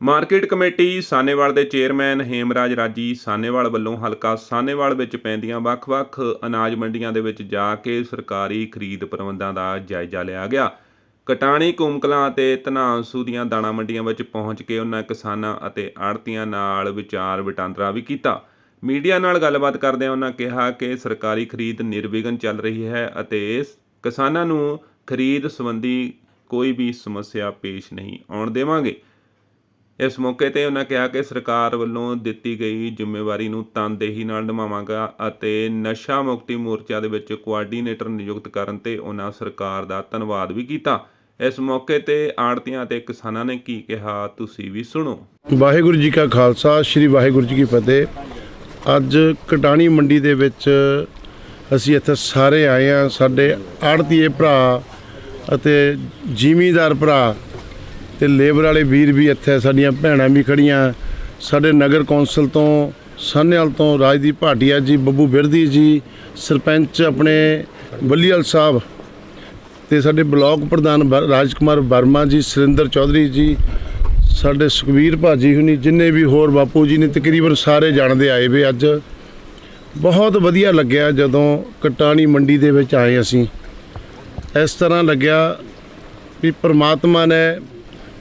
Market committee Sahnewal ਦੇ chairman Hemraj ਰਾਜੀ ਸਾਨੇਵਾਲ ਵੱਲੋਂ ਹਲਕਾ ਸਾਨੇਵਾਲ ਵਿੱਚ ਪੈਂਦੀਆਂ ਵੱਖ-ਵੱਖ ਅਨਾਜ ਮੰਡੀਆਂ ਦੇ ਵਿੱਚ ਜਾ ਕੇ ਸਰਕਾਰੀ ਖਰੀਦ ਪ੍ਰਬੰਧਾਂ ਦਾ ਜਾਇਜ਼ਾ ਲਿਆ ਗਿਆ। ਕਟਾਣੀ, ਕੁਮਕਲਾਂ ਅਤੇ ਧਨਾਂਸੂ ਦੀਆਂ ਦਾਣਾ ਮੰਡੀਆਂ ਵਿੱਚ ਪਹੁੰਚ ਕੇ ਉਹਨਾਂ ਕਿਸਾਨਾਂ ਅਤੇ ਆੜਤੀਆਂ ਨਾਲ ਵਿਚਾਰ ਵਟਾਂਦਰਾ ਵੀ ਕੀਤਾ। ਮੀਡੀਆ ਨਾਲ ਗੱਲਬਾਤ ਕਰਦਿਆਂ ਉਹਨਾਂ ਕਿਹਾ ਕਿ ਸਰਕਾਰੀ ਖਰੀਦ ਨਿਰਵਿਘਨ ਚੱਲ ਰਹੀ ਹੈ ਅਤੇ ਕਿਸਾਨਾਂ ਨੂੰ ਖਰੀਦ ਸੰਬੰਧੀ ਕੋਈ ਵੀ ਸਮੱਸਿਆ ਪੇਸ਼ ਨਹੀਂ ਆਉਣ ਦੇਵਾਂਗੇ। ਇਸ ਮੌਕੇ ਤੇ ਉਹਨਾਂ ਕਿਹਾ ਕਿ ਸਰਕਾਰ ਵੱਲੋਂ ਦਿੱਤੀ ਗਈ ਜ਼ਿੰਮੇਵਾਰੀ ਨੂੰ ਤਨਦੇਹੀ ਨਾਲ ਨਿਭਾਵਾਂਗਾ ਅਤੇ ਨਸ਼ਾ ਮੁਕਤੀ ਮੋਰਚਾ ਦੇ ਵਿੱਚ ਕੋਆਰਡੀਨੇਟਰ ਨਿਯੁਕਤ ਕਰਨ ਤੇ ਉਹਨਾਂ ਸਰਕਾਰ ਦਾ ਧੰਨਵਾਦ ਵੀ ਕੀਤਾ। ਇਸ ਮੌਕੇ ਤੇ ਆੜਤੀਆਂ ਤੇ ਕਿਸਾਨਾਂ ਨੇ ਕੀ ਕਿਹਾ, ਤੁਸੀਂ ਵੀ ਸੁਣੋ। ਵਾਹਿਗੁਰੂ ਜੀ ਕਾ ਖਾਲਸਾ, ਸ੍ਰੀ ਵਾਹਿਗੁਰੂ ਜੀ ਕੀ ਫਤਿਹ। ਅੱਜ ਕਟਾਣੀ ਮੰਡੀ ਦੇ ਵਿੱਚ ਅਸੀਂ ਇੱਥੇ ਸਾਰੇ ਆਏ ਆ ਸਾਡੇ ਆੜਤੀਏ ਭਰਾ ਅਤੇ ਜ਼ਿਮੀਂਦਾਰ ਭਰਾ ਤੇ ਲੇਬਰ ਵਾਲੇ ਵੀਰ ਵੀ ਇੱਥੇ, ਸਾਡੀਆਂ ਭੈਣਾਂ ਵੀ ਖੜੀਆਂ। ਸਾਡੇ ਨਗਰ ਕੌਂਸਲ ਤੋਂ, ਸਾਹਨੇਵਾਲ ਤੋਂ ਰਾਜਦੀਪ ਭਾਟੀਆ ਜੀ, ਬੱਬੂ ਬਿਰਦੀ ਜੀ, ਸਰਪੰਚ ਆਪਣੇ ਬੱਲੀਵਾਲ ਸਾਹਿਬ ਤੇ ਸਾਡੇ ਬਲਾਕ ਪ੍ਰਧਾਨ ਬ- ਰਾਜਕੁਮਾਰ ਵਰਮਾ ਜੀ, ਸੁਰਿੰਦਰ ਚੌਧਰੀ ਜੀ, ਸਾਡੇ ਸੁਖਵੀਰ ਭਾਜੀ ਹੁਣੀ, ਜਿੰਨੇ ਵੀ ਹੋਰ ਬਾਪੂ ਜੀ ਨੇ ਤਕਰੀਬਨ ਸਾਰੇ ਜਾਣਦੇ ਆਏ ਵੇ ਅੱਜ। ਬਹੁਤ ਵਧੀਆ ਲੱਗਿਆ ਜਦੋਂ ਕਟਾਣੀ ਮੰਡੀ ਦੇ ਵਿੱਚ ਆਏ ਅਸੀਂ। ਇਸ ਤਰ੍ਹਾਂ ਲੱਗਿਆ ਵੀ ਪ੍ਰਮਾਤਮਾ ਨੇ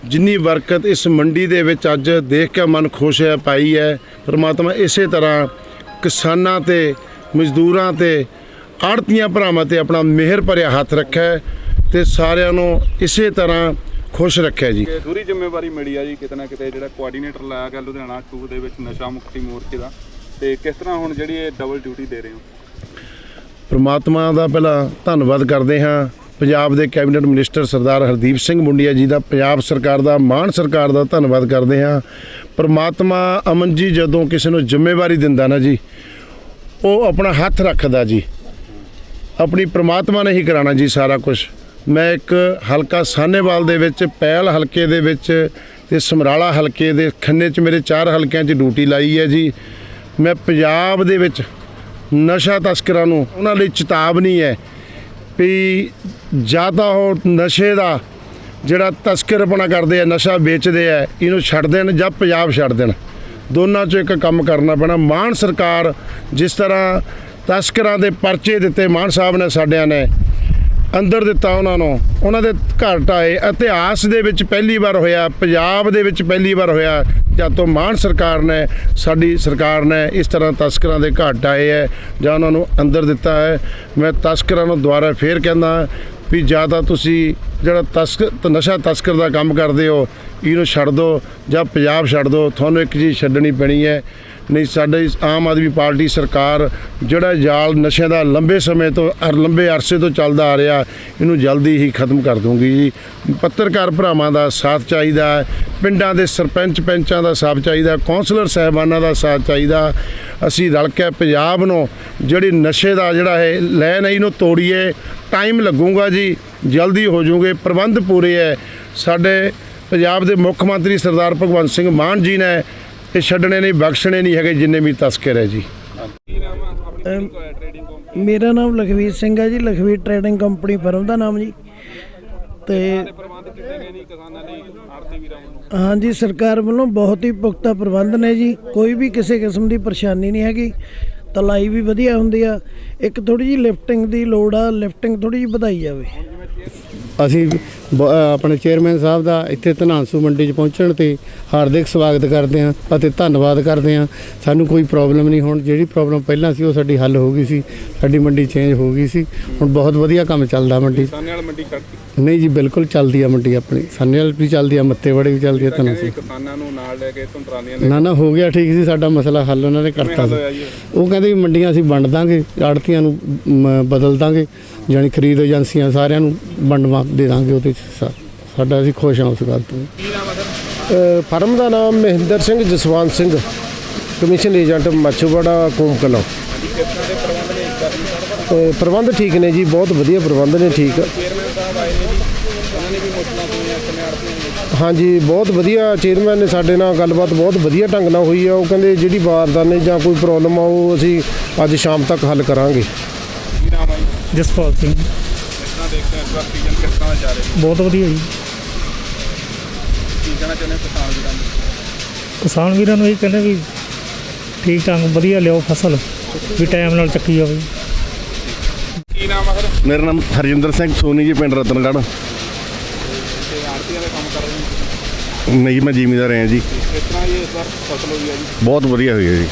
ਜਿੰਨੀ ਬਰਕਤ ਇਸ ਮੰਡੀ ਦੇ ਵਿੱਚ ਅੱਜ ਦੇਖ ਕੇ ਮਨ ਖੁਸ਼ ਹੈ ਪਾਈ ਹੈ ਪ੍ਰਮਾਤਮਾ ਇਸੇ ਤਰ੍ਹਾਂ ਕਿਸਾਨਾਂ ਤੇ ਮਜ਼ਦੂਰਾਂ ਤੇ ਆੜਤੀਆਂ ਭਰਾਵਾਂ ਤੇ ਆਪਣਾ ਮਿਹਰ ਭਰਿਆ ਹੱਥ ਰੱਖੇ ਤੇ ਸਾਰਿਆਂ ਨੂੰ ਇਸੇ ਤਰ੍ਹਾਂ ਖੁਸ਼ ਰੱਖੇ ਜੀ। ਦੂਰੀ ਜ਼ਿੰਮੇਵਾਰੀ ਮਿਲੀ ਆ ਜੀ ਕਿਤੇ ਨਾ ਕਿਤੇ ਜਿਹੜਾ ਕੋਆਰਡੀਨੇਟਰ ਲਾਇਆ ਗਿਆ ਲੁਧਿਆਣਾ 2 ਦੇ ਵਿੱਚ ਨਸ਼ਾ ਮੁਕਤੀ ਮੋਰਚੇ ਦਾ। ਤੇ ਕਿਸ ਤਰ੍ਹਾਂ ਹੁਣ ਜਿਹੜੀ ਇਹ ਡਬਲ ਡਿਊਟੀ ਦੇ ਰਹੇ ਹੋ? ਪ੍ਰਮਾਤਮਾ ਦਾ ਪਹਿਲਾਂ ਧੰਨਵਾਦ ਕਰਦੇ ਹਾਂ। ਪੰਜਾਬ ਦੇ ਕੈਬਨਿਟ ਮਿਨਿਸਟਰ ਸਰਦਾਰ ਹਰਦੀਪ ਸਿੰਘ ਮੁੰਡੀਆ ਜੀ ਦਾ ਪੰਜਾਬ ਸਰਕਾਰ ਦਾ, ਮਾਨ ਸਰਕਾਰ ਦਾ ਧੰਨਵਾਦ ਕਰਦੇ ਹਾਂ। ਪਰਮਾਤਮਾ ਅਮਨ ਜੀ ਜਦੋਂ ਕਿਸੇ ਨੂੰ ਜ਼ਿੰਮੇਵਾਰੀ ਦਿੰਦਾ ਨਾ ਜੀ, ਉਹ ਆਪਣਾ ਹੱਥ ਰੱਖਦਾ ਜੀ। ਆਪਣੀ ਪਰਮਾਤਮਾ ਨੇ ਹੀ ਕਰਾਣਾ ਜੀ ਸਾਰਾ ਕੁਝ ਮੈਂ ਇੱਕ ਹਲਕਾ ਸਾਨੇਵਾਲ ਦੇ ਵਿੱਚ ਪਹਿਲ ਹਲਕੇ ਦੇ ਵਿੱਚ ਤੇ ਸਮਰਾਲਾ ਹਲਕੇ ਦੇ ਖੰਨੇ 'ਚ ਮੇਰੇ ਚਾਰ ਹਲਕਿਆਂ 'ਚ ਡਿਊਟੀ ਲਾਈ ਹੈ ਜੀ। ਮੈਂ ਪੰਜਾਬ ਦੇ ਵਿੱਚ ਨਸ਼ਾ ਤਸਕਰਾਂ ਨੂੰ, ਉਹਨਾਂ ਲਈ ਚੇਤਾਵਨੀ ਹੈ ਵੀ ਜਾਂ ਤਾਂ ਉਹ ਨਸ਼ੇ ਦਾ ਜਿਹੜਾ ਤਸਕਰ ਆਪਣਾ ਕਰਦੇ ਆ, ਨਸ਼ਾ ਵੇਚਦੇ ਆ, ਇਹਨੂੰ ਛੱਡ ਦੇਣ ਜਾਂ ਪੰਜਾਬ ਛੱਡ ਦੇਣ। ਦੋਨਾਂ 'ਚੋਂ ਇੱਕ ਕੰਮ ਕਰਨਾ ਪੈਣਾ। ਮਾਨ ਸਰਕਾਰ ਜਿਸ ਤਰ੍ਹਾਂ ਤਸਕਰਾਂ ਦੇ ਪਰਚੇ ਦਿੱਤੇ, ਮਾਨ ਸਾਹਿਬ ਨੇ ਸਾਡਿਆਂ ਨੇ, ਅੰਦਰ ਦਿੱਤਾ ਉਹਨਾਂ ਨੂੰ, ਉਹਨਾਂ ਦੇ ਘਰ ਢਾਏ। ਇਤਿਹਾਸ ਦੇ ਵਿੱਚ ਪਹਿਲੀ ਵਾਰ ਹੋਇਆ, ਪੰਜਾਬ ਦੇ ਵਿੱਚ ਪਹਿਲੀ ਵਾਰ ਹੋਇਆ। ਜਦ ਤੋਂ ਮਾਨ ਸਰਕਾਰ ਨੇ, ਸਾਡੀ ਸਰਕਾਰ ਨੇ ਇਸ ਤਰ੍ਹਾਂ ਤਸਕਰਾਂ ਦੇ ਘਾਟ ਆਏ ਹੈ, ਜਾਂ ਉਹਨਾਂ ਨੂੰ ਅੰਦਰ ਦਿੱਤਾ ਹੈ। ਮੈਂ ਤਸਕਰਾਂ ਨੂੰ ਦੁਬਾਰਾ ਫੇਰ ਕਹਿੰਦਾ ਵੀ ਜਾਂ ਤਾਂ ਤੁਸੀਂ ਜਿਹੜਾ ਤਸਕ, ਨਸ਼ਾ ਤਸਕਰ ਦਾ ਕੰਮ ਕਰਦੇ ਹੋ, ਇਹਨੂੰ ਛੱਡ ਦਿਓ ਜਾਂ ਪੰਜਾਬ ਛੱਡ ਦਿਓ। ਤੁਹਾਨੂੰ ਇੱਕ ਚੀਜ਼ ਛੱਡਣੀ ਪੈਣੀ ਹੈ ਨਹੀਂ, ਸਾਡੇ ਆਮ ਆਦਮੀ ਪਾਰਟੀ ਸਰਕਾਰ ਜਿਹੜਾ ਜਾਲ ਨਸ਼ਿਆਂ ਦਾ ਲੰਬੇ ਸਮੇਂ ਤੋਂ ਅਰ ਲੰਬੇ ਅਰਸੇ ਤੋਂ ਚੱਲਦਾ ਆ ਰਿਹਾ, ਇਹਨੂੰ ਜਲਦੀ ਹੀ ਖਤਮ ਕਰ ਦੂੰਗੀ ਜੀ। ਪੱਤਰਕਾਰ ਭਰਾਵਾਂ ਦਾ ਸਾਥ ਚਾਹੀਦਾ ਹੈ, ਪਿੰਡਾਂ ਦੇ ਸਰਪੰਚ ਪੰਚਾਂ ਦਾ ਸਾਥ ਚਾਹੀਦਾ, ਕੌਂਸਲਰ ਸਾਹਿਬਾਨਾਂ ਦਾ ਸਾਥ ਚਾਹੀਦਾ। ਅਸੀਂ ਰਲ ਕੇ ਪੰਜਾਬ ਨੂੰ ਜਿਹੜੀ ਨਸ਼ੇ ਦਾ ਜਿਹੜਾ ਹੈ ਲੈਨ ਹੈ ਇਹਨੂੰ ਤੋੜੀਏ, ਟਾਈਮ ਲੱਗੂਗਾ ਜੀ, ਜਲਦੀ ਹੋ ਜਾਊਗੇ, ਪ੍ਰਬੰਧ ਪੂਰੇ ਹੈ। ਸਾਡੇ ਪੰਜਾਬ ਦੇ ਮੁੱਖ ਮੰਤਰੀ ਸਰਦਾਰ ਭਗਵੰਤ ਸਿੰਘ ਮਾਨ ਜੀ ਨੇ ਇਹ ਛੱਡਣੇ ਨਹੀਂ ਬਖਸ਼ਣੇ ਨਹੀਂ ਹੈਗੇ ਜਿੰਨੇ ਵੀ ਤਸਕਰ ਹੈ ਜੀ। ਮੇਰਾ ਨਾਮ ਲਖਵੀਰ ਸਿੰਘ ਹੈ ਜੀ ਲਖਵੀਰ ਟ੍ਰੇਡਿੰਗ ਕੰਪਨੀ ਫਰਮ ਦਾ ਨਾਮ ਜੀ। ਤੇ ਹਾਂਜੀ ਸਰਕਾਰ ਵੱਲੋਂ ਬਹੁਤ ਹੀ ਪੁਖਤਾ ਪ੍ਰਬੰਧ ਨੇ ਜੀ ਕੋਈ ਵੀ ਕਿਸੇ ਕਿਸਮ ਦੀ ਪਰੇਸ਼ਾਨੀ ਨਹੀਂ ਹੈਗੀ। ਤਲਾਈ ਵੀ ਵਧੀਆ ਹੁੰਦੀ ਆ ਇੱਕ ਥੋੜੀ ਜੀ ਲਿਫਟਿੰਗ ਦੀ ਲੋੜ ਆ ਲਿਫਟਿੰਗ ਥੋੜੀ ਜੀ ਵਧਾਈ ਜਾਵੇ। ਅਸੀਂ ਆਪਣੇ ਚੇਅਰਮੈਨ ਸਾਹਿਬ ਦਾ ਇੱਥੇ ਧਨਾਂਸੂ ਮੰਡੀ 'ਚ ਪਹੁੰਚਣ ਤੇ ਹਾਰਦਿਕ ਸਵਾਗਤ ਕਰਦੇ ਹਾਂ ਅਤੇ ਧੰਨਵਾਦ ਕਰਦੇ ਹਾਂ। ਸਾਨੂੰ ਕੋਈ ਪ੍ਰੋਬਲਮ ਨਹੀਂ ਹੁਣ ਜਿਹੜੀ ਪ੍ਰੋਬਲਮ ਪਹਿਲਾਂ ਸੀ ਉਹ ਸਾਡੀ ਹੱਲ ਹੋ ਗਈ ਸੀ ਸਾਡੀ ਮੰਡੀ ਚੇਂਜ ਹੋ ਗਈ ਸੀ। ਹੁਣ ਬਹੁਤ ਵਧੀਆ ਕੰਮ ਚੱਲਦਾ ਮੰਡੀ 'ਚ। ਕਿਸਾਨਾਂ ਵਾਲ ਮੰਡੀ ਕੱਟ ਨਹੀਂ ਜੀ ਬਿਲਕੁਲ ਚੱਲਦੀ ਆ ਮੰਡੀ ਆਪਣੀ। ਸਾਨੇਵਾਲ ਵੀ ਚੱਲਦੀ ਆ ਮੱਤੇਵਾੜੀ ਵੀ ਚੱਲਦੀ ਆ ਧਨਾਂਸੂ ਕਿਸਾਨਾਂ ਨੂੰ ਨਾਲ ਲੈ ਕੇ ਲੈ ਨਾ ਨਾ ਹੋ ਗਿਆ ਠੀਕ ਸੀ ਸਾਡਾ ਮਸਲਾ ਹੱਲ ਉਹਨਾਂ ਨੇ ਕਰਤਾ ਸੀ? ਉਹ ਕਹਿੰਦੇ ਵੀ ਮੰਡੀਆਂ ਅਸੀਂ ਵੰਡ ਦਾਂਗੇ ਆੜਤੀਆਂ ਨੂੰ ਬਦਲ ਦਾਂਗੇ ਜਾਣੀ ਖਰੀਦ ਏਜੰਸੀਆਂ ਸਾਰਿਆਂ ਨੂੰ ਵੰਡਵਾ ਦੇ ਦਾਂਗੇ ਉਹਦੇ 'ਚ। ਸਾ- ਸਾਡਾ ਅਸੀਂ ਖੁਸ਼ ਹਾਂ ਉਸ ਗੱਲ ਤੋਂ। ਫਰਮ ਦਾ ਨਾਮ ਮਹਿੰਦਰ ਸਿੰਘ ਜਸਵੰਤ ਸਿੰਘ ਕਮਿਸ਼ਨ ਏਜੰਟ ਮੱਛੂਵਾੜਾ ਕੂਮਕਲਾਂ ਤੇ ਪ੍ਰਬੰਧ ਠੀਕ ਨੇ ਜੀ ਬਹੁਤ ਵਧੀਆ ਪ੍ਰਬੰਧ ਨੇ ਠੀਕ। ਚੇਅਰਮੈਨ ਸਾਹਿਬ ਆਏ ਨੇ ਜੀ ਉਹਨਾਂ ਨੇ ਵੀ ਮੁਸ਼ਕਲਾਂ ਸੁਣੀਆਂ ਕਿਵੇਂ ਆੜਤੀਆਂ ਨੇ ਹਾਂਜੀ ਬਹੁਤ ਵਧੀਆ ਚੇਅਰਮੈਨ ਨੇ ਸਾਡੇ ਨਾਲ ਗੱਲਬਾਤ ਬਹੁਤ ਵਧੀਆ ਢੰਗ ਨਾਲ ਹੋਈ ਆ। ਉਹ ਕਹਿੰਦੇ ਜਿਹੜੀ ਬਾਰਦਾਨੇ ਜਾਂ ਕੋਈ ਪ੍ਰੋਬਲਮ ਆ ਉਹ ਅਸੀਂ ਅੱਜ ਸ਼ਾਮ ਤੱਕ ਹੱਲ ਕਰਾਂਗੇ। ਜਸਪਾਲ ਸਿੰਘ। ਜਾ ਰਿਹਾ ਬਹੁਤ ਵਧੀਆ ਜੀ। ਕੀ ਕਹਿਣਾ ਕਹਿਣਾ ਚਾਹੁੰਦੇ ਹੋ ਕਿਸਾਨ ਵੀਰਾਂ ਨੂੰ? ਕਿਸਾਨ ਵੀਰਾਂ ਨੂੰ ਇਹ ਕਹਿੰਦੇ ਵੀ ਠੀਕ ਢੰਗ ਵਧੀਆ ਲਿਓ ਫਸਲ ਵੀ ਟਾਈਮ ਨਾਲ ਚੱਕੀ ਜਾਵੇ। ਕੀ ਨਾਮ ਹੈ ਸਰ? ਮੇਰਾ ਨਾਮ ਹਰਜਿੰਦਰ ਸਿੰਘ ਸੋਨੀ ਜੀ ਪਿੰਡ ਰਤਨਗੜ੍ਹ। ਤੇ ਆਰਤੀਆਂ ਦਾ ਕੰਮ ਕਰ ਰਹੇ ਹੋ ਨਹੀਂ ਮੈਂ ਜ਼ਿਮੀਦਾਰ ਹਾਂ ਜੀ। ਕਿਸ ਤਰ੍ਹਾਂ ਇਹ ਇਸ ਵਾਰ ਫਸਲ ਹੋਈ ਹੈ ਜੀ। ਬਹੁਤ ਵਧੀਆ ਹੋਈ ਹੈ ਜੀ।